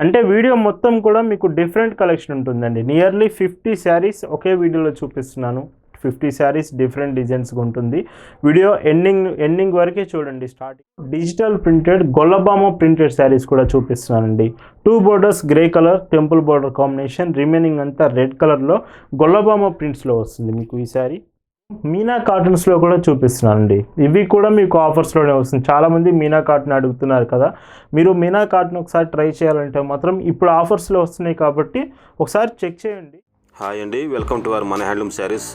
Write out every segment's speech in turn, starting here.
అంటే వీడియో మొత్తం కూడా మీకు డిఫరెంట్ కలెక్షన్ ఉంటుందండి. నియర్లీ ఫిఫ్టీ శారీస్ ఒకే వీడియోలో చూపిస్తున్నాను. ఫిఫ్టీ శారీస్ డిఫరెంట్ డిజైన్స్గా ఉంటుంది. వీడియో ఎండింగ్ ఎండింగ్ వరకే చూడండి. Starting digital printed Gollabama printed saris కూడా చూపిస్తున్నానండి. Two borders grey colour temple border combination remaining అంతా రెడ్ కలర్లో గొల్లబామ ప్రింట్స్లో వస్తుంది మీకు ఈ శారీ మీనా కాటన్స్లో కూడా చూపిస్తున్నానండి. ఇవి కూడా మీకు ఆఫర్స్లోనే వస్తుంది. చాలామంది మీనా కాటన్ అడుగుతున్నారు కదా. మీరు మీనా కాటన్ ఒకసారి ట్రై చేయాలంటే మాత్రం ఇప్పుడు ఆఫర్స్లో వస్తున్నాయి కాబట్టి ఒకసారి చెక్ చేయండి. హాయ్ అండి. వెల్కమ్ టు అవర్ మన హ్యాండ్లూమ్ శారీస్.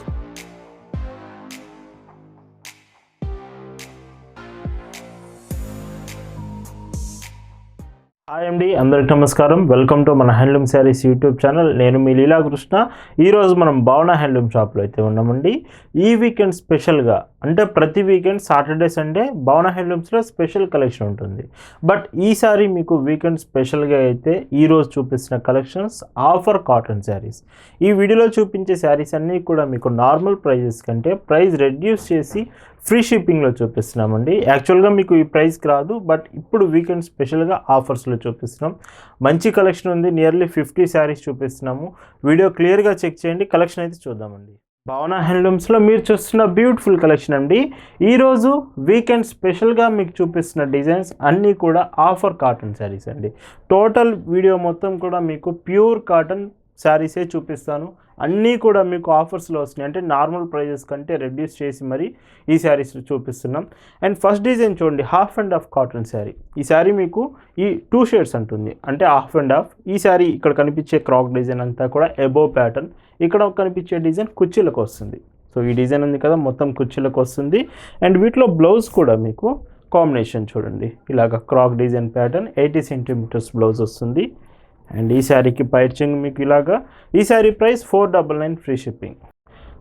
హాయ్ అండి. అందరికి నమస్కారం. వెల్కమ్ టు మన హ్యాండ్లూమ్ శారీస్ యూట్యూబ్ ఛానల్. నేను మీ లీలాకృష్ణ. ఈరోజు మనం భావన హ్యాండ్లూమ్ షాప్లో అయితే ఉన్నామండి. ఈ వీకెండ్ స్పెషల్గా అంటే ప్రతి వీకెండ్ సాటర్డే సండే భవన హ్యాండ్లూమ్స్లో స్పెషల్ కలెక్షన్ ఉంటుంది. బట్ ఈసారి మీకు వీకెండ్ స్పెషల్గా అయితే ఈరోజు చూపిస్తున్న కలెక్షన్స్ ఆఫర్ కాటన్ శారీస్. ఈ వీడియోలో చూపించే శారీస్ అన్నీ కూడా మీకు నార్మల్ ప్రైజెస్ కంటే ప్రైస్ రెడ్యూస్ చేసి ఫ్రీ షిప్పింగ్లో చూపిస్తున్నామండి. యాక్చువల్గా మీకు ఈ ప్రైస్కి రాదు బట్ ఇప్పుడు వీకెండ్ స్పెషల్గా ఆఫర్స్లో చూపిస్తున్నాం. మంచి కలెక్షన్ ఉంది నియర్లీ ఫిఫ్టీ శారీస్ చూపిస్తున్నాము. వీడియో క్లియర్గా చెక్ చేయండి కలెక్షన్ అయితే చూద్దామండి. భావన హ్యాండ్లూమ్స్లో మీరు చూస్తున్న బ్యూటిఫుల్ కలెక్షన్ అండి. ఈరోజు వీకెండ్ స్పెషల్గా మీకు చూపిస్తున్న డిజైన్స్ అన్నీ కూడా ఆఫర్ కాటన్ శారీస్ అండి. టోటల్ వీడియో మొత్తం కూడా మీకు ప్యూర్ కాటన్ శారీసే చూపిస్తాను. అన్నీ కూడా మీకు ఆఫర్స్లో వస్తున్నాయి. అంటే నార్మల్ ప్రైజెస్ కంటే రెడ్యూస్ చేసి మరి ఈ శారీస్ చూపిస్తున్నాం. అండ్ ఫస్ట్ డిజైన్ చూడండి half and half cotton sari. ఈ శారీ మీకు ఈ టూ షేడ్స్ అంటుంది. అంటే హాఫ్ అండ్ హాఫ్. ఈ శారీ ఇక్కడ కనిపించే క్రాక్ డిజైన్ అంతా కూడా ఎబో ప్యాటర్న్. ఇక్కడ కనిపించే డిజైన్ కుర్చీలకు వస్తుంది. సో ఈ డిజైన్ ఉంది కదా మొత్తం కుర్చీలకు వస్తుంది. అండ్ వీటిలో బ్లౌజ్ కూడా మీకు కాంబినేషన్ చూడండి. ఇలాగ crack design pattern eighty centimetres blouse వస్తుంది. అండ్ ఈ శారీకి పైచింగ్ మీకు ఇలాగా. ఈ sari price four double nine free shipping.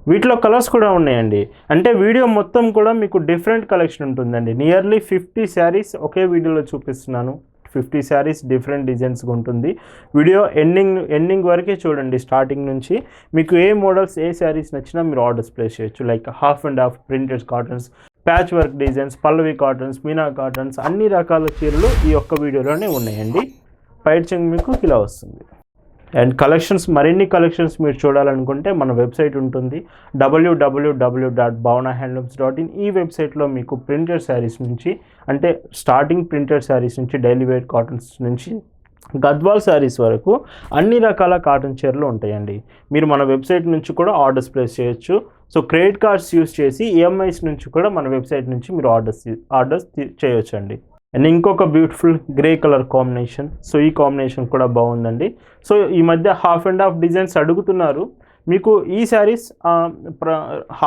వీటిలో కలర్స్ కూడా ఉన్నాయండి. అంటే వీడియో మొత్తం కూడా మీకు డిఫరెంట్ కలెక్షన్ ఉంటుందండి. నియర్లీ ఫిఫ్టీ శారీస్ ఒకే వీడియోలో చూపిస్తున్నాను. ఫిఫ్టీ శారీస్ డిఫరెంట్ డిజైన్స్గా ఉంటుంది. వీడియో ఎండింగ్ ఎండింగ్ వరకే చూడండి స్టార్టింగ్ నుంచి. మీకు ఏ మోడల్స్ ఏ శారీస్ నచ్చినా మీరు ఆర్డర్స్ ప్లేస్ చేయొచ్చు. Like half and half printed cottons patch work designs Pallavi cottons Meena cottons అన్ని రకాల చీరలు ఈ ఒక్క వీడియోలోనే ఉన్నాయండి. పైట్ చెంగ్ మీకు ఇలా వస్తుంది. అండ్ కలెక్షన్స్ మరిన్ని కలెక్షన్స్ మీరు చూడాలనుకుంటే మన వెబ్సైట్ ఉంటుంది. WWW dot Bhavana handlooms dot in ఈ వెబ్సైట్లో మీకు ప్రింటెడ్ శారీస్ నుంచి అంటే స్టార్టింగ్ ప్రింటెడ్ శారీస్ నుంచి డైలీ వేర్ కాటన్స్ నుంచి గద్వాల్ శారీస్ వరకు అన్ని రకాల కాటన్ చీరలు ఉంటాయండి. మీరు మన వెబ్సైట్ నుంచి కూడా ఆర్డర్స్ ప్లేస్ చేయొచ్చు. సో క్రెడిట్ కార్డ్స్ యూస్ చేసి ఈఎంఐస్ నుంచి కూడా మన వెబ్సైట్ నుంచి మీరు ఆర్డర్స్ ఆర్డర్స్ చేయొచ్చండి. అండ్ ఇంకొక beautiful grey colour combination so ఈ కాంబినేషన్ కూడా బాగుందండి. సో ఈ మధ్య హాఫ్ అండ్ హాఫ్ డిజైన్స్ అడుగుతున్నారు. మీకు ఈ శారీస్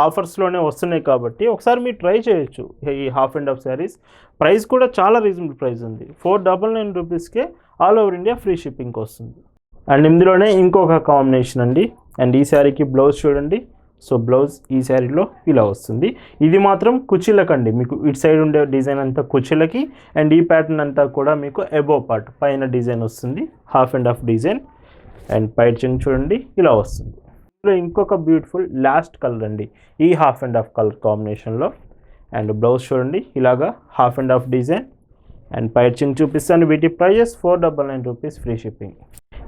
ఆఫర్స్లోనే వస్తున్నాయి కాబట్టి ఒకసారి మీరు ట్రై చేయొచ్చు. ఈ half and half saris price కూడా చాలా రీజనబుల్ ప్రైస్ ఉంది. ఫోర్ డబల్ నైన్ రూపీస్కే ఆల్ ఓవర్ ఇండియా ఫ్రీ షిప్పింగ్కి వస్తుంది. అండ్ ఇందులోనే ఇంకొక కాంబినేషన్ అండి. అండ్ ఈ శారీకి బ్లౌజ్ చూడండి. సో బ్లౌజ్ ఈ శారీలో ఇలా వస్తుంది. ఇది మాత్రం కుర్చీలకండి మీకు ఇటు సైడ్ ఉండే డిజైన్ అంతా కుర్చీలకి అండ్ ఈ ప్యాటర్న్ అంతా కూడా మీకు ఎబో పార్ట్ పైన డిజైన్ వస్తుంది. Half and half design. And పైట్ చెంగ్ చూడండి ఇలా వస్తుంది. ఇందులో ఇంకొక బ్యూటిఫుల్ లాస్ట్ కలర్ అండి. ఈ హాఫ్ అండ్ హాఫ్ కలర్ కాంబినేషన్లో అండ్ బ్లౌజ్ చూడండి ఇలాగా half and half design. And పైచింగ్ చూపిస్తాను వీటి prices four double nine rupees free shipping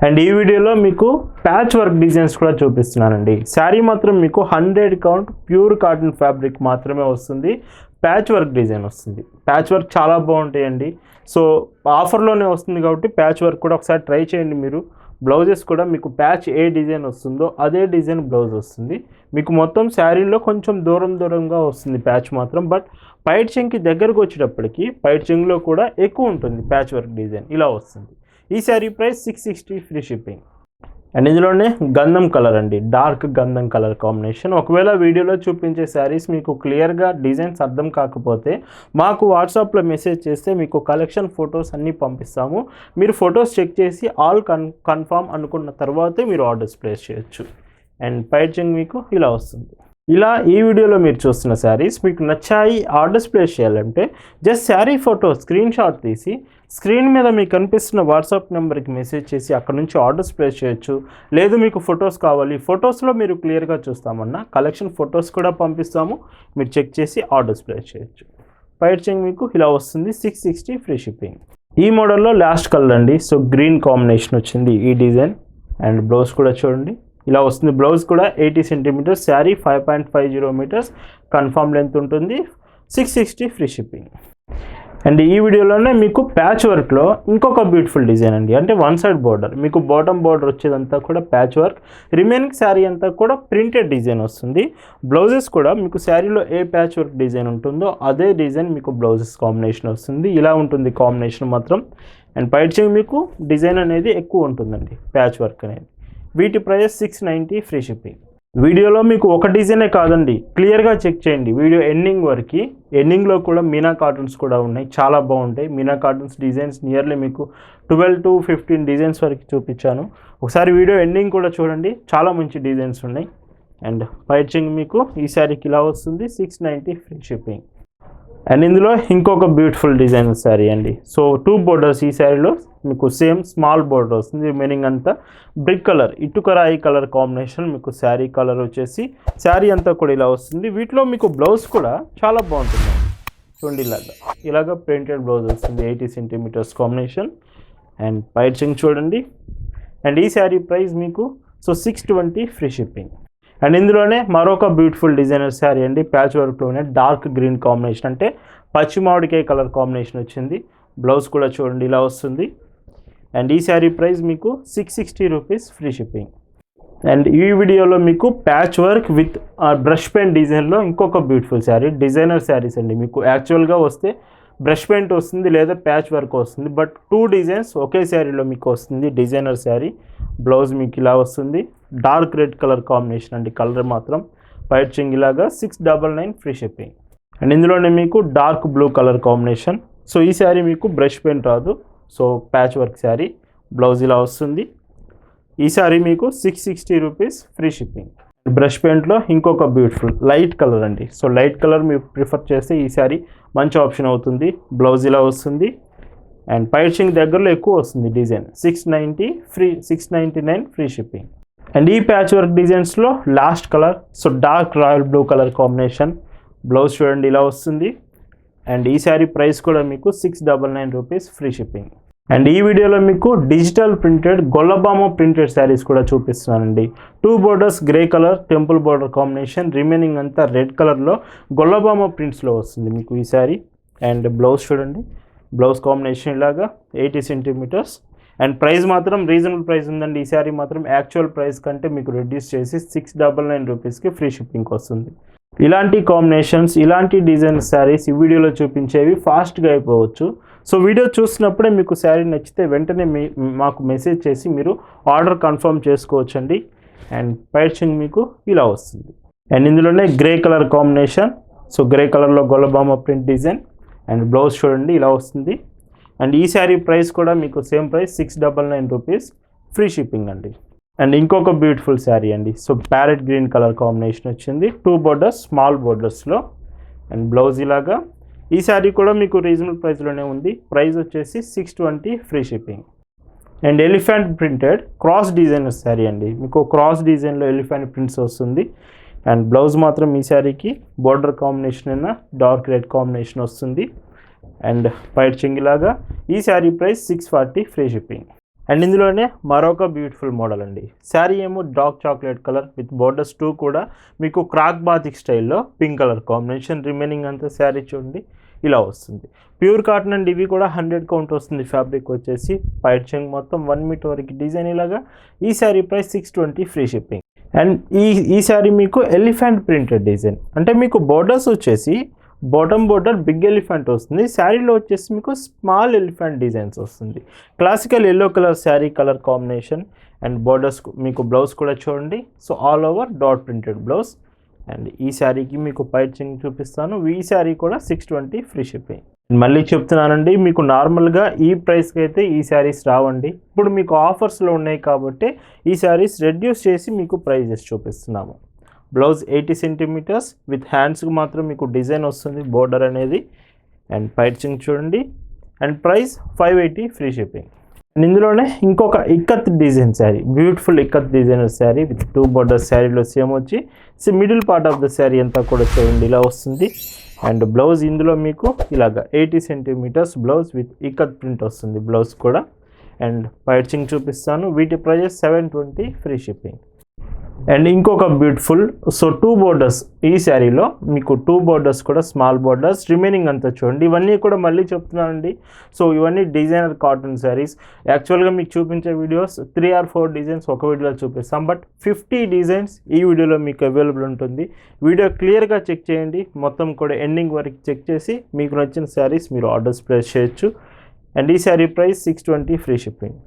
and ఈ వీడియోలో మీకు ప్యాచ్ వర్క్ డిజైన్స్ కూడా చూపిస్తున్నానండి. శారీ మాత్రం మీకు hundred count pure cotton fabric మాత్రమే వస్తుంది. ప్యాచ్ వర్క్ డిజైన్ వస్తుంది. ప్యాచ్ వర్క్ చాలా బాగుంటాయండి. సో ఆఫర్లోనే వస్తుంది కాబట్టి ప్యాచ్ వర్క్ కూడా ఒకసారి ట్రై చేయండి మీరు. బ్లౌజెస్ కూడా మీకు ప్యాచ్ ఏ డిజైన్ వస్తుందో అదే డిజైన్ బ్లౌజ్ వస్తుంది. మీకు మొత్తం శారీలో కొంచెం దూరం దూరంగా వస్తుంది ప్యాచ్ మాత్రం. బట్ పైట్ చెంగ్కి దగ్గరకు వచ్చేటప్పటికి పైట్ చెంగ్లో కూడా ఎక్కువ ఉంటుంది ప్యాచ్ వర్క్ డిజైన్. ఇలా వస్తుంది. ఈ sari price six sixty free shipping. And ఇందులోనే గంధం కలర్ అండి. డార్క్ గంధం కలర్ కాంబినేషన్. ఒకవేళ వీడియోలో చూపించే శారీస్ మీకు క్లియర్గా డిజైన్స్ అర్థం కాకపోతే మాకు వాట్సాప్లో మెసేజ్ చేస్తే మీకు కలెక్షన్ ఫొటోస్ అన్నీ పంపిస్తాము. మీరు ఫొటోస్ చెక్ చేసి ఆల్ కన్ కన్ఫామ్ అనుకున్న తర్వాతే మీరు ఆర్డర్స్ ప్లేస్ చేయొచ్చు. అండ్ పైచింగ్ మీకు ఇలా వస్తుంది. ఇలా ఈ వీడియోలో మీరు చూస్తున్న శారీస్ మీకు నచ్చాయి ఆర్డర్స్ ప్లేస్ చేయాలంటే just sari photo screenshot తీసి స్క్రీన్ మీద మీకు కనిపిస్తున్న వాట్సాప్ నెంబర్కి మెసేజ్ చేసి అక్కడ నుంచి ఆర్డర్స్ ప్లేస్ చేయొచ్చు. లేదు మీకు ఫొటోస్ కావాలి ఫొటోస్లో మీరు క్లియర్గా చూస్తామన్నా కలెక్షన్ ఫొటోస్ కూడా పంపిస్తాము. మీరు చెక్ చేసి ఆర్డర్స్ ప్లేస్ చేయొచ్చు. పైర్చింగ్ మీకు ఇలా వస్తుంది సిక్స్ సిక్స్టీ ఫ్రీ షిప్పింగ్ ఈ మోడల్లో లాస్ట్ కలర్ అండి. సో గ్రీన్ కాంబినేషన్ వచ్చింది ఈ డిజైన్. అండ్ బ్లౌజ్ కూడా చూడండి. ఇలా వస్తుంది బ్లౌజ్ కూడా eighty centimetres sari five point five zero metres confirm length ఉంటుంది. Six sixty free shipping and ఈ వీడియోలోనే మీకు ప్యాచ్ వర్క్లో ఇంకొక బ్యూటిఫుల్ డిజైన్ అండి. అంటే వన్ సైడ్ బార్డర్ మీకు బాటమ్ బార్డర్ వచ్చేదంతా కూడా ప్యాచ్ వర్క్ రిమైనింగ్ శారీ అంతా కూడా ప్రింటెడ్ డిజైన్ వస్తుంది. బ్లౌజెస్ కూడా మీకు శారీలో ఏ ప్యాచ్ వర్క్ డిజైన్ ఉంటుందో అదే డిజైన్ మీకు బ్లౌజెస్ కాంబినేషన్ వస్తుంది. ఇలా ఉంటుంది కాంబినేషన్ మాత్రం. అండ్ పైడ్చింగ్ మీకు డిజైన్ అనేది ఎక్కువ ఉంటుందండి ప్యాచ్ వర్క్ అనేది. వీటి price six ninety free shipping. వీడియోలో మీకు ఒక డిజైనే కాదండి. క్లియర్గా చెక్ చేయండి. వీడియో ఎండింగ్ వరకు ఎండింగ్లో కూడా మీనా కార్టూన్స్ కూడా ఉన్నాయి. చాలా బాగుంటాయి. మీనా కార్టూన్స్ డిజైన్స్ నియర్లీ మీకు ట్వెల్వ్ టు ఫిఫ్టీన్ డిజైన్స్ వరకు చూపించాను. ఒకసారి వీడియో ఎండింగ్ కూడా చూడండి. చాలా మంచి డిజైన్స్ ఉన్నాయి. అండ్ పైచింగ్ మీకు ఈ శారీకి ఇలా వస్తుంది. Six ninety free shipping. And ఇందులో ఇంకొక బ్యూటిఫుల్ డిజైన్ శారీ అండి. సో టూ బోర్డర్స్ ఈ శారీలో మీకు సేమ్ స్మాల్ బోర్డర్ వస్తుంది. రిమైనింగ్ అంతా బ్రిక్ కలర్ ఇటుకరాయి కలర్ కాంబినేషన్ మీకు శారీ కలర్ వచ్చేసి శారీ అంతా కూడా ఇలా వస్తుంది. వీటిలో మీకు బ్లౌజ్ కూడా చాలా బాగుంటుంది. చూడండి ఇలాగా. ఇలాగ ప్రింటెడ్ బ్లౌజ్ వస్తుంది ఎయిటీ సెంటీమీటర్స్ కాంబినేషన్ అండ్ పైచింగ్ చూడండి. అండ్ ఈ శారీ ప్రైస్ మీకు so six twenty free shipping and ఇందులోనే మరొక బ్యూటిఫుల్ డిజైనర్ శారీ అండి ప్యాచ్ వర్క్లోనే డార్క్ గ్రీన్ కాంబినేషన్ అంటే పచ్చి మామిడికాయ కలర్ కాంబినేషన్ వచ్చింది. బ్లౌజ్ కూడా చూడండి ఇలా వస్తుంది. అండ్ ఈ శారీ ప్రైస్ మీకు six sixty rupees free shipping and ఈ వీడియోలో మీకు patch work with brush paint డిజైన్లో ఇంకొక బ్యూటిఫుల్ శారీ డిజైనర్ శారీస్ అండి. మీకు యాక్చువల్గా వస్తే బ్రష్ పెయింట్ వస్తుంది లేదా ప్యాచ్ వర్క్ వస్తుంది. బట్ టూ డిజైన్స్ ఒకే శారీలో మీకు వస్తుంది డిజైనర్ శారీ బ్లౌజ్ మీకు ఇలా వస్తుంది. డార్క్ రెడ్ కలర్ కాంబినేషన్ అండి కలర్ మాత్రం. వైట్ చింగ్ ఇలాగా six double nine free shipping and ఇందులోనే మీకు dark blue colour combination. So ఈ శారీ మీకు బ్రష్ పెయింట్ రాదు. So patch work sari. Blouse ఇలా వస్తుంది. ఈ శారీ మీకు six sixty rupees free shipping brush పెయింట్లో ఇంకొక బ్యూటిఫుల్ లైట్ కలర్ అండి. సో లైట్ కలర్ మీరు ప్రిఫర్ చేస్తే ఈ శారీ మంచి ఆప్షన్ అవుతుంది. బ్లౌజ్ ఇలా వస్తుంది. అండ్ పైచింగ్ దగ్గరలో ఎక్కువ వస్తుంది design. Six ninety free six ninety nine free shipping and ఈ patch work డిజైన్స్లో last colour so dark royal blue colour combination. Blouse చూడండి ఇలా వస్తుంది. అండ్ ఈ శారీ ప్రైస్ కూడా మీకు six double nine rupees free shipping. And ఈ వీడియోలో మీకు digital printed Gollabama printed saris కూడా చూపిస్తున్నానండి. Two borders grey colour temple border combination remaining అంతా రెడ్ కలర్లో గొల్లబామ ప్రింట్స్లో వస్తుంది మీకు ఈ శారీ. అండ్ బ్లౌజ్ చూడండి. బ్లౌజ్ కాంబినేషన్ ఇలాగా ఎయిటీ సెంటీమీటర్స్. అండ్ ప్రైస్ మాత్రం రీజనబుల్ ప్రైస్ ఉందండి. ఈ శారీ మాత్రం యాక్చువల్ ప్రైస్ కంటే మీకు రెడ్యూస్ చేసి సిక్స్ డబల్ నైన్ రూపీస్కి ఫ్రీ షిప్పింగ్ వస్తుంది. ఇలాంటి కాంబినేషన్స్ ఇలాంటి డిజైన్ శారీస్ ఈ వీడియోలో చూపించేవి ఫాస్ట్గా అయిపోవచ్చు. సో వీడియో చూసినప్పుడే మీకు శారీ నచ్చితే వెంటనే మీ మాకు మెసేజ్ చేసి మీరు ఆర్డర్ కన్ఫర్మ్ చేసుకోవచ్చండి. అండ్ పైచింగ్ మీకు ఇలా వస్తుంది. అండ్ ఇందులోనే grey colour combination so grey కలర్లో Gollabama print design and blouse చూడండి ఇలా వస్తుంది. అండ్ ఈ శారీ ప్రైస్ కూడా మీకు same price six double nine rupees. Free shipping అండి. అండ్ ఇంకొక బ్యూటిఫుల్ శారీ అండి. So parrot green colour combination వచ్చింది. టూ బోర్డర్స్ స్మాల్ బోర్డర్స్లో అండ్ బ్లౌజ్ ఇలాగా. ఈ శారీ కూడా మీకు రీజనబుల్ ప్రైస్లోనే ఉంది. ప్రైస్ వచ్చేసి six twenty free shipping and elephant printed cross design sari అండి. మీకు క్రాస్ డిజైన్లో ఎలిఫెంట్ ప్రింట్స్ వస్తుంది. అండ్ బ్లౌజ్ మాత్రం ఈ శారీకి బోర్డర్ కాంబినేషన్ అయినా డార్క్ రెడ్ కాంబినేషన్ వస్తుంది. అండ్ పైట్ చెంగిలాగా ఈ sari price six forty free shipping. And ఇందులోనే మరొక బ్యూటిఫుల్ మోడల్ అండి. శారీ ఏమో dark chocolate colour with borders two కూడా మీకు క్రాక్ బాతిక్ స్టైల్లో పింక్ కలర్ కాంబినేషన్ రిమైనింగ్ అంతా శారీ చూడండి ఇలా వస్తుంది. ప్యూర్ కాటన్ అండ్ ఇవి కూడా హండ్రెడ్ కౌంట్ వస్తుంది ఫ్యాబ్రిక్ వచ్చేసి. పైట్ చెంగ్ మొత్తం వన్ మీటర్ వరకు డిజైన్ ఇలాగా ఈ sari price six twenty free shipping and ఈ ఈ శారీ మీకు ఎలిఫెంట్ ప్రింటెడ్ డిజైన్ అంటే మీకు బోర్డర్స్ వచ్చేసి బాటమ్ బోర్డర్ బిగ్ ఎలిఫెంట్ వస్తుంది. శారీలో వచ్చేసి మీకు స్మాల్ ఎలిఫెంట్ డిజైన్స్ వస్తుంది. Classical yellow colour sari colour combination and borders మీకు బ్లౌజ్ కూడా చూడండి. So all over dot printed blouse and ఈ శారీకి మీకు పైచింగ్ చూపిస్తాను. ఈ శారీ కూడా సిక్స్ ట్వంటీ ఫ్రీ షిప్పింగ్ మళ్ళీ చెప్తున్నానండి మీకు నార్మల్గా ఈ ప్రైస్కి అయితే ఈ శారీస్ రావండి. ఇప్పుడు మీకు ఆఫర్స్లో ఉన్నాయి కాబట్టి ఈ శారీస్ రెడ్యూస్ చేసి మీకు ప్రైజెస్ చూపిస్తున్నాము. బ్లౌజ్ ఎయిటీ సెంటీమీటర్స్ విత్ హ్యాండ్స్కి మాత్రం మీకు డిజైన్ వస్తుంది బోర్డర్ అనేది. అండ్ పైచింగ్ చూడండి. And price five eighty free shipping. And ఇందులోనే ఇంకొక ikat design sari beautiful ikat designer sari with two border శారీలో సేమ్ వచ్చి middle part of the sari అంతా కూడా చూడండి ఇలా వస్తుంది. అండ్ బ్లౌజ్ ఇందులో మీకు ఇలాగ eighty centimetres blouse with ikat print వస్తుంది బ్లౌజ్ కూడా. అండ్ పైచింగ్ చూపిస్తాను. వీటి prices seven twenty free shipping. And ఇంకొక బ్యూటిఫుల్ సో టూ బోర్డర్స్ ఈ శారీలో మీకు టూ బోర్డర్స్ కూడా స్మాల్ బోర్డర్స్ రిమైనింగ్ అంతా చూడండి. ఇవన్నీ కూడా మళ్ళీ చెప్తున్నానండి. సో ఇవన్నీ డిజైనర్ కాటన్ శారీస్. యాక్చువల్గా మీకు చూపించే videos three or four designs ఒక వీడియోలో చూపిస్తాం. బట్ ఫిఫ్టీ డిజైన్స్ ఈ వీడియోలో మీకు అవైలబుల్ ఉంటుంది. వీడియో క్లియర్గా చెక్ చేయండి. మొత్తం కూడా ఎండింగ్ వరకు చెక్ చేసి మీకు నచ్చిన శారీస్ మీరు ఆర్డర్స్ ప్లేస్ చేయొచ్చు. అండ్ ఈ sari price six twenty free shipping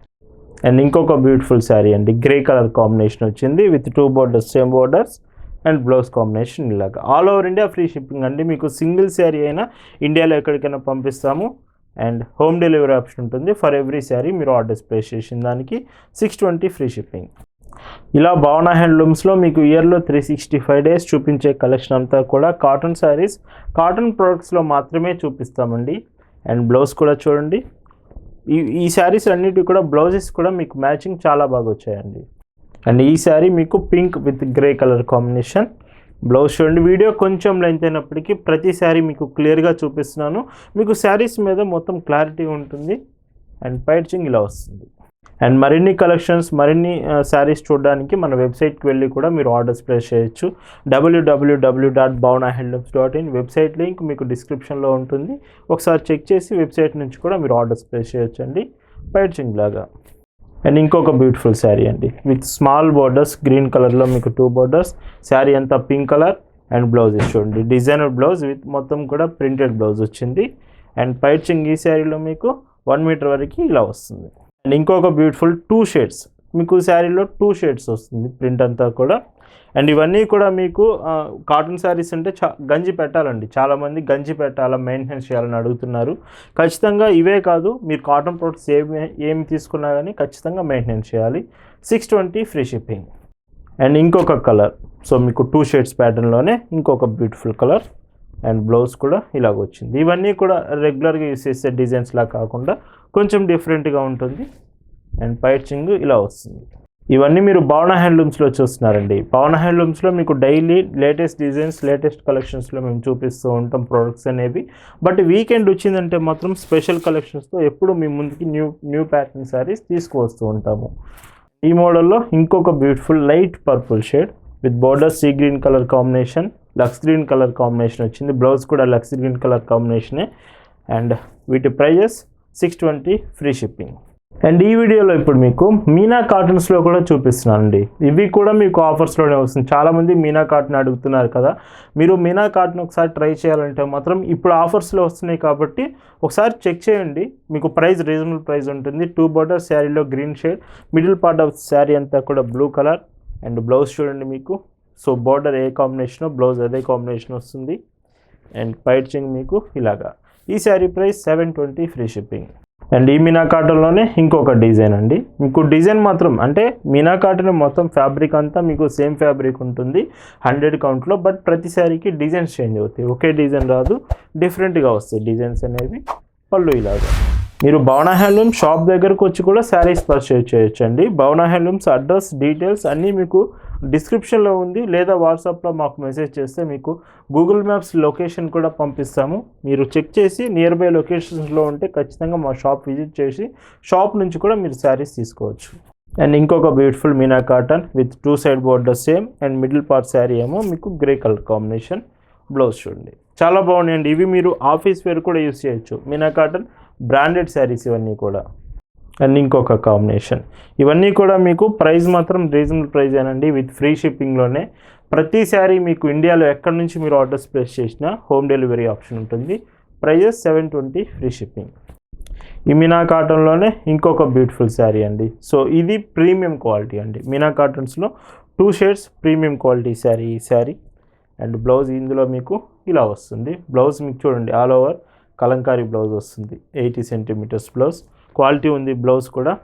and ఇంకొక బ్యూటిఫుల్ శారీ అండి. గ్రే కలర్ కాంబినేషన్ వచ్చింది with two borders same borders and blouse combination ఇలాగా. All over India free shipping అండి. మీకు సింగిల్ శారీ అయినా ఇండియాలో ఎక్కడికైనా పంపిస్తాము. అండ్ హోమ్ డెలివరీ ఆప్షన్ ఉంటుంది. ఫర్ ఎవ్రీ శారీ మీరు ఆర్డర్స్ ప్లేస్ చేసిన దానికి సిక్స్ ట్వంటీ ఫ్రీ షిప్పింగ్ ఇలా భావన హ్యాండ్లూమ్స్లో మీకు ఇయర్లో త్రీ సిక్స్టీ ఫైవ్ డేస్ చూపించే కలెక్షన్ అంతా కూడా కాటన్ శారీస్ కాటన్ ప్రోడక్ట్స్లో మాత్రమే చూపిస్తామండి. అండ్ బ్లౌజ్ కూడా చూడండి. ఈ ఈ శారీస్ అన్నిటి కూడా బ్లౌజెస్ కూడా మీకు మ్యాచింగ్ చాలా బాగా వచ్చాయండి. అండ్ ఈ శారీ మీకు pink with grey colour combination. Blouse చూడండి వీడియో కొంచెం లెంత్ అయినప్పటికీ ప్రతి శారీ మీకు క్లియర్గా చూపిస్తున్నాను. మీకు శారీస్ మీద మొత్తం క్లారిటీ ఉంటుంది. అండ్ పైచింగ్ ఇలా వస్తుంది. అండ్ మరిన్ని కలెక్షన్స్ మరిన్ని uh, శారీస్ చూడడానికి మన వెబ్సైట్కి వెళ్ళి కూడా మీరు ఆర్డర్స్ ప్లేస్ చేయొచ్చు. డబ్ల్యూడబ్ల్యూడబ్ల్యూ dot Bhavana handlooms dot in website link మీకు డిస్క్రిప్షన్లో ఉంటుంది. ఒకసారి చెక్ చేసి వెబ్సైట్ నుంచి కూడా మీరు ఆర్డర్స్ ప్లేస్ చేయొచ్చు అండి పైచింగ్ లాగా. అండ్ ఇంకొక బ్యూటిఫుల్ శారీ అండి. విత్ స్మాల్ బోర్డర్స్ గ్రీన్ కలర్లో మీకు టూ బోర్డర్స్ శారీ అంతా పింక్ కలర్ అండ్ బ్లౌజ్ చూడండి. డిజైనర్ బ్లౌజ్ విత్ మొత్తం కూడా ప్రింటెడ్ బ్లౌజ్ వచ్చింది. అండ్ పైచింగ్ ఈ శారీలో మీకు వన్ మీటర్ వరకు ఇలా వస్తుంది. అండ్ ఇంకొక బ్యూటిఫుల్ టూ షేడ్స్. మీకు శారీలో టూ షేడ్స్ వస్తుంది ప్రింట్ అంతా కూడా. అండ్ ఇవన్నీ కూడా మీకు కాటన్ శారీస్ అంటే చా గంజి పెట్టాలండి. చాలామంది గంజి పెట్టాలా మెయింటెనెన్స్ చేయాలని అడుగుతున్నారు. ఖచ్చితంగా ఇవే కాదు మీరు కాటన్ ప్రొడక్ట్స్ ఏమి ఏమి తీసుకున్నా కానీ ఖచ్చితంగా మెయింటెనెన్స్ చేయాలి. Six twenty free shipping. And ఇంకొక కలర్. సో మీకు టూ షేడ్స్ ప్యాటర్న్లోనే ఇంకొక బ్యూటిఫుల్ కలర్. అండ్ బ్లౌజ్ కూడా ఇలాగ వచ్చింది. ఇవన్నీ కూడా రెగ్యులర్గా యూస్ చేసే డిజైన్స్ లా కాకుండా కొంచెం డిఫరెంట్గా ఉంటుంది. అండ్ పైచింగ్ ఇలా వస్తుంది. ఇవన్నీ మీరు భావన హ్యాండ్లూమ్స్లో చూస్తున్నారండి. భావన హ్యాండ్లూమ్స్లో మీకు డైలీ లేటెస్ట్ డిజైన్స్ లేటెస్ట్ కలెక్షన్స్లో మేము చూపిస్తూ ఉంటాం ప్రోడక్ట్స్ అనేవి. బట్ వీకెండ్ వచ్చిందంటే మాత్రం స్పెషల్ కలెక్షన్స్తో ఎప్పుడు మీ ముందుకి న్యూ న్యూ ప్యాటర్న్ శారీస్ తీసుకువస్తూ ఉంటాము. ఈ మోడల్లో ఇంకొక beautiful light purple shade with border sea green colour combination. Lux green colour combination వచ్చింది. బ్లౌజ్ కూడా లక్స్ గ్రీన్ కలర్ కాంబినేషనే. అండ్ వీటి prices six twenty free shipping. And ఈ వీడియోలో ఇప్పుడు మీకు మీనా కాటన్స్లో కూడా చూపిస్తున్నానండి. ఇవి కూడా మీకు ఆఫర్స్లోనే వస్తుంది. చాలామంది మీనా కాటన్ అడుగుతున్నారు కదా. మీరు మీనా కాటన్ ఒకసారి ట్రై చేయాలంటే మాత్రం ఇప్పుడు ఆఫర్స్లో వస్తున్నాయి కాబట్టి ఒకసారి చెక్ చేయండి. మీకు ప్రైస్ రీజనబుల్ ప్రైస్ ఉంటుంది. టూ బార్డర్ శారీలో green shade middle part of sari అంతా కూడా బ్లూ కలర్. అండ్ బ్లౌజ్ చూడండి మీకు. సో బార్డర్ ఏ కాంబినేషనో బ్లౌజ్ అదే కాంబినేషన్ వస్తుంది. అండ్ పైచింగ్ మీకు ఇలాగా. ఈ sari price seven twenty free shipping and ఈ మీనా కాటన్లోనే ఇంకొక డిజైన్ అండి. మీకు డిజైన్ మాత్రం అంటే మీనా కాటన్ మొత్తం ఫ్యాబ్రిక్ అంతా మీకు సేమ్ ఫ్యాబ్రిక్ ఉంటుంది హండ్రెడ్ కౌంట్లో బట్ ప్రతి శారీకి డిజైన్స్ చేంజ్ అవుతాయి. ఒకే డిజైన్ రాదు డిఫరెంట్గా వస్తాయి డిజైన్స్ అనేవి. పళ్ళు ఇలాగా. మీరు భవన హ్యాండ్లూమ్ షాప్ దగ్గరకు వచ్చి కూడా శారీస్ పర్చేజ్ చేయొచ్చండి. భవన హ్యాండ్లూమ్స్ అడ్రస్ డీటెయిల్స్ అన్నీ మీకు డిస్క్రిప్షన్లో ఉంది లేదా వాట్సాప్లో మాకు మెసేజ్ చేస్తే మీకు గూగుల్ మ్యాప్స్ లొకేషన్ కూడా పంపిస్తాము. మీరు చెక్ చేసి నియర్ బై లొకేషన్స్లో ఉంటే ఖచ్చితంగా మా షాప్ విజిట్ చేసి షాప్ నుంచి కూడా మీరు శారీస్ తీసుకోవచ్చు. అండ్ ఇంకొక beautiful Meena cotton with two side border same and middle part sari ఏమో మీకు గ్రే కలర్ కాంబినేషన్ బ్లౌజ్ చూడండి. చాలా బాగున్నాయండి. ఇవి మీరు ఆఫీస్ వేర్ కూడా యూస్ చేయొచ్చు. మీనా కాటన్ బ్రాండెడ్ శారీస్ ఇవన్నీ కూడా. అండ్ ఇంకొక కాంబినేషన్ ఇవన్నీ కూడా మీకు ప్రైస్ మాత్రం రీజనబుల్ ప్రైస్ ఏనండి. విత్ ఫ్రీ షిప్పింగ్లోనే ప్రతి శారీ మీకు ఇండియాలో ఎక్కడి నుంచి మీరు ఆర్డర్స్ ప్లేస్ చేసినా హోమ్ డెలివరీ ఆప్షన్ ఉంటుంది. Prices seven twenty free shipping. ఈ మీనా కాటన్లోనే ఇంకొక బ్యూటిఫుల్ శారీ అండి. సో ఇది ప్రీమియం క్వాలిటీ అండి. Meena కాటన్స్లో two shades premium quality sari ఈ శారీ. అండ్ బ్లౌజ్ ఇందులో మీకు ఇలా వస్తుంది. బ్లౌజ్ మీకు చూడండి ఆల్ ఓవర్ కలంకారీ బ్లౌజ్ వస్తుంది. Eighty centimetres blouse. క్వాలిటీ ఉంది బ్లౌజ్ కూడా.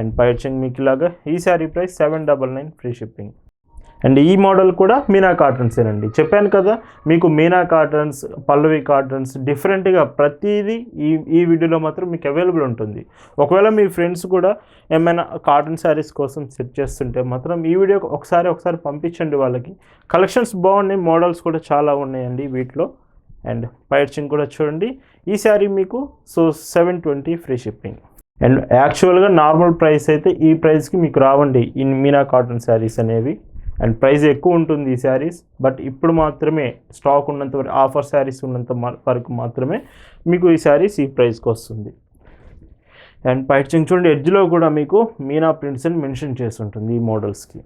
అండ్ పైచింగ్ మీకు ఇలాగా ఈ sari price seven double nine free shipping. And ఈ మోడల్ కూడా మీనా కాటన్సేనండి చెప్పాను కదా మీకు మీనా కాటన్స్ పల్లవి కాటన్స్ డిఫరెంట్గా ప్రతిదీ ఈ ఈ వీడియోలో మాత్రం మీకు అవైలబుల్ ఉంటుంది. ఒకవేళ మీ ఫ్రెండ్స్ కూడా ఏమైనా కాటన్ శారీస్ కోసం సెట్ చేస్తుంటే మాత్రం ఈ వీడియో ఒకసారి ఒకసారి పంపించండి వాళ్ళకి. కలెక్షన్స్ బాగున్నాయి మోడల్స్ కూడా చాలా ఉన్నాయండి వీటిలో. అండ్ పైర్చింగ్ కూడా చూడండి. ఈ శారీ మీకు so seven twenty free shipping and యాక్చువల్గా నార్మల్ ప్రైస్ అయితే ఈ ప్రైస్కి మీకు రావండి. ఈ మీనా కాటన్ శారీస్ అనేవి. అండ్ ప్రైస్ ఎక్కువ ఉంటుంది ఈ శారీస్. బట్ ఇప్పుడు మాత్రమే స్టాక్ ఉన్నంత వరకు ఆఫర్ శారీస్ ఉన్నంత వరకు మాత్రమే మీకు ఈ శారీస్ ఈ ప్రైస్కి వస్తుంది. అండ్ పైచింగ్ చూడండి ఎడ్జ్లో కూడా మీకు మీనా ప్రింట్స్ అని మెన్షన్ చేసి ఉంటుంది ఈ మోడల్స్కి.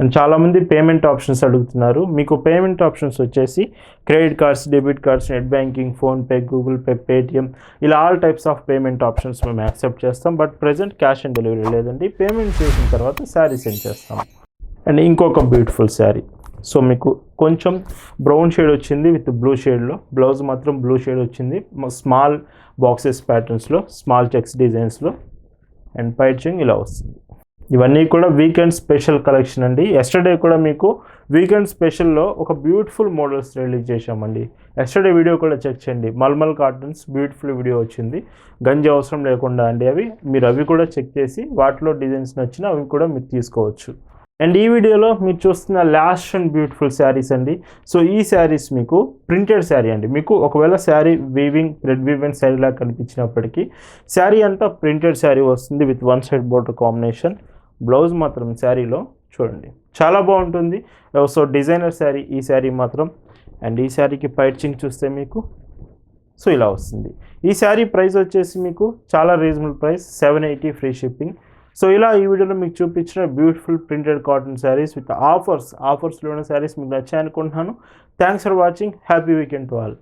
అండ్ చాలామంది పేమెంట్ ఆప్షన్స్ అడుగుతున్నారు. మీకు పేమెంట్ ఆప్షన్స్ వచ్చేసి credit cards debit cards net banking PhonePe Google Pay Paytm ఇలా all types of payment options మేము యాక్సెప్ట్ చేస్తాం. But present cash on delivery లేదండి. పేమెంట్ చేసిన తర్వాత శారీ సెండ్ చేస్తాం. అండ్ ఇంకొక బ్యూటిఫుల్ శారీ సో మీకు కొంచెం బ్రౌన్ షేడ్ వచ్చింది విత్ బ్లూ షేడ్లో బ్లౌజ్ మాత్రం బ్లూ షేడ్ వచ్చింది. స్మాల్ బాక్సెస్ ప్యాటర్న్స్లో స్మాల్ చెక్స్ డిజైన్స్లో అండ్ పైచింగ్ ఇలా వస్తుంది. ఇవన్నీ కూడా వీకెండ్ స్పెషల్ కలెక్షన్ అండి. ఎస్టర్డే కూడా మీకు వీకెండ్ స్పెషల్లో ఒక బ్యూటిఫుల్ మోడల్స్ రిలీజ్ చేశామండి. ఎస్టర్డే వీడియో కూడా చెక్ చేయండి. మల్మల్ కాటన్స్ బ్యూటిఫుల్ వీడియో వచ్చింది. గంజి అవసరం లేకుండా అండి అవి. మీరు అవి కూడా చెక్ చేసి వాటిలో డిజైన్స్ నచ్చినా అవి కూడా మీరు తీసుకోవచ్చు. అండ్ ఈ వీడియోలో మీరు చూస్తున్న లాస్ట్ అండ్ బ్యూటిఫుల్ శారీస్ అండి. సో ఈ శారీస్ మీకు ప్రింటెడ్ శారీ అండి. మీకు ఒకవేళ sari weaving thread weaving sari లాగా కనిపించినప్పటికీ శారీ అంతా ప్రింటెడ్ శారీ వస్తుంది with one side border combination blouse మాత్రం శారీలో చూడండి. చాలా బాగుంటుంది. సో డిజైనర్ శారీ ఈ శారీ మాత్రం. అండ్ ఈ శారీకి పైచింగ్ చూస్తే మీకు సో ఇలా వస్తుంది. ఈ శారీ ప్రైస్ వచ్చేసి మీకు చాలా reasonable price seven eighty free shipping so ఇలా ఈ వీడియోలో మీకు చూపించిన beautiful printed cotton saris with offers ఆఫర్స్లో ఉన్న శారీస్ మీకు నచ్చాయనుకుంటున్నాను. Thanks for watching happy weekend to all